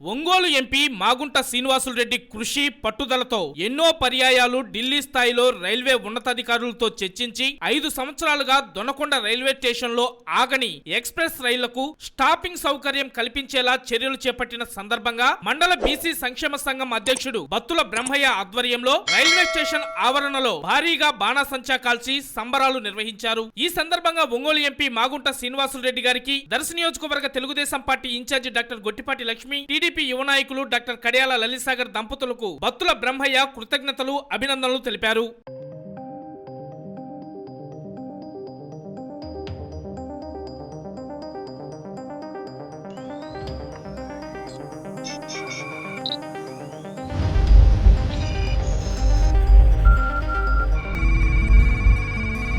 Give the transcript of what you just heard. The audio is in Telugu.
ఒంగోలు ఎంపీ మాగుంట శ్రీనివాసులు రెడ్డి కృషి పట్టుదలతో ఎన్నో పర్యాయాలు ఢిల్లీ స్థాయిలో రైల్వే ఉన్నతాధికారులతో చర్చించి ఐదు సంవత్సరాలుగా దొనకొండ రైల్వే స్టేషన్లో ఆగని ఎక్స్ప్రెస్ రైళ్ళకు స్టాపింగ్ సౌకర్యం కల్పించేలా చర్యలు చేపట్టిన సందర్భంగా మండల బీసీ సంక్షేమ సంఘం అధ్యక్షుడు బత్తుల బ్రహ్మయ్య ఆధ్వర్యంలో రైల్వే స్టేషన్ ఆవరణలో భారీగా బాణాసంచా కాల్చి సంబరాలు నిర్వహించారు. ఈ సందర్భంగా ఒంగోలు ఎంపీ మాగుంట శ్రీనివాసులు రెడ్డి గారికి దర్శ నియోజకవర్గ Telugu Desam party incharge doctor Gottipati Lakshmi TDP యువ నాయకులు డాక్టర్ కడియాల లలిసాగర్ దంపతులకు బత్తుల బ్రహ్మయ్య కృతజ్ఞతలు అభినందనలు తెలిపారు.